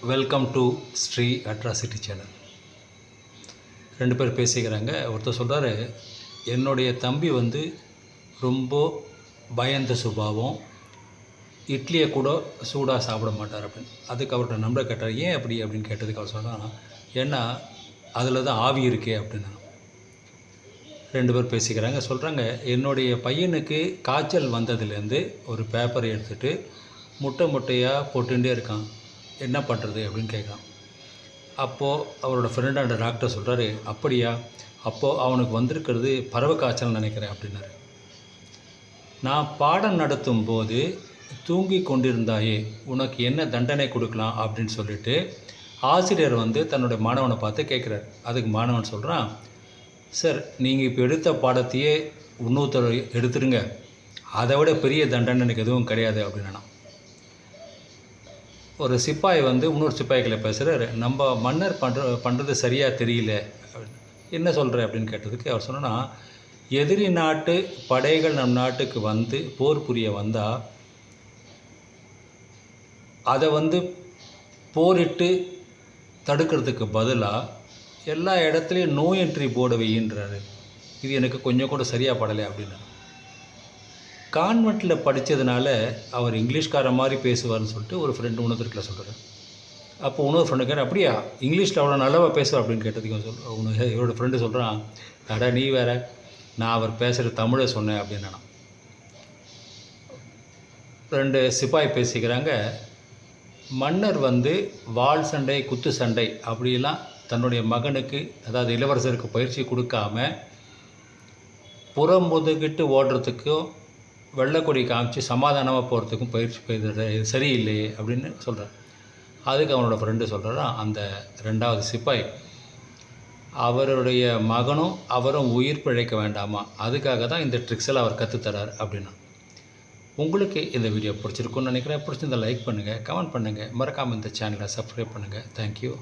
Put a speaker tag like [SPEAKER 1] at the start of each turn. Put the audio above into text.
[SPEAKER 1] Welcome to Sri atrocity channel ரெண்டு பேர் பேசிக்கிறாங்க. ஒருத்தர் சொல்கிறாரு என்னுடைய தம்பி வந்து ரொம்ப பயந்த சுபாவம். இட்லியை கூட சூடாக சாப்பிட மாட்டார் அப்படின்னு. அதுக்கு அவர்கிட்ட நம்பர் கேட்டார். ஏன் அப்படி? அப்படின்னு கேட்டதுக்கு அவர் சொன்னால் ஏன்னா அதில் தான் ஆவி இருக்கே அப்படின்னு. ரெண்டு பேர் பேசிக்கிறாங்க. சொல்கிறாங்க என்னுடைய பையனுக்கு காய்ச்சல் வந்ததுலேருந்து ஒரு பேப்பரை எடுத்துகிட்டு முட்டை முட்டையாக போட்டுகிட்டே இருக்கான். என்ன பண்ணுறது அப்படின்னு கேட்குறான் அப்போது அவரோட ஃப்ரெண்டான டாக்டர் சொல்கிறாரு அப்படியா? அப்போது அவனுக்கு வந்திருக்கிறது பறவை காய்ச்சல் நினைக்கிறேன் அப்படின்னாரு. நான் பாடம் நடத்தும் போது தூங்கி கொண்டிருந்தாயே உனக்கு என்ன தண்டனை கொடுக்கலாம்? அப்படின்னு சொல்லிட்டு ஆசிரியர் வந்து தன்னுடைய மாணவனை பார்த்து கேட்குறாரு. அதுக்கு மாணவன் சொல்கிறான் சார் நீங்கள் இப்போ எடுத்த பாடத்தையே இன்னொருத்தர் எடுத்துருங்க அதை விட பெரிய தண்டனை எனக்கு எதுவும் கிடையாது அப்படின்னா ஒரு சிப்பாய் வந்து இன்னொரு சிப்பாய்களை பேசுகிறாரு நம்ம மன்னர் பண்ணுற பண்ணுறது சரியாக தெரியல. என்ன சொல்கிற அப்படின்னு கேட்டதுக்கு அவர் சொன்னா எதிரி நாட்டு படைகள் நம் நாட்டுக்கு வந்து போர் புரிய வந்தால் அதை வந்து போரிட்டு தடுக்கிறதுக்கு பதிலாக எல்லா இடத்துலையும் நோ என்ட்ரி போர்டு வையின்றாரு. இது எனக்கு கொஞ்சம் கூட சரியாக படலை அப்படின்னு. கான்வெண்ட்டில் படித்ததுனால அவர் இங்கிலீஷ்கார மாதிரி பேசுவார்னு சொல்லிட்டு ஒரு ஃப்ரெண்டு உணர்ந்துருக்கல சொல்கிறார் அப்போ உணவு ஃப்ரெண்டு கேட்க அப்படியா இங்கிலீஷில் அவ்வளோ நல்லாவா பேசுவார் அப்படின்னு கேட்டதுக்கு சொல் உனக்கு இவரோட ஃப்ரெண்டு சொல்கிறான் அடா நீ வேற நான் அவர் பேசுகிற தமிழை சொன்னேன் அப்படின்னு நான் ரெண்டு சிப்பாய் பேசிக்கிறாங்க. மன்னர் வந்து வாள் சண்டை குத்து சண்டை அப்படிலாம் தன்னுடைய மகனுக்கு அதாவது இளவரசருக்கு பயிற்சி கொடுக்காம புறம் முதுகிட்டு ஓடுறதுக்கும் வெள்ளைக்கொடி காமிச்சு சமாதானமாக போகிறதுக்கும் பயிற்சி பெய்தது இது சரியில்லையே அப்படின்னு சொல்கிறார் அதுக்கு அவனோட ஃப்ரெண்டு சொல்கிறான் அந்த ரெண்டாவது சிப்பாய் அவருடைய மகனும் அவரும் உயிர் பிழைக்க வேண்டாமா? அதுக்காக தான் இந்த ட்ரிக்ஸில் அவர் கற்றுத்தரார் அப்படின்னா. உங்களுக்கு இந்த வீடியோ பிடிச்சிருக்குன்னு நினைக்கிறேன். பிடிச்சிருந்தால் லைக் பண்ணுங்கள் கமெண்ட் பண்ணுங்கள் மறக்காமல் இந்த சேனலை சப்ஸ்கிரைப் பண்ணுங்கள் தேங்க்யூ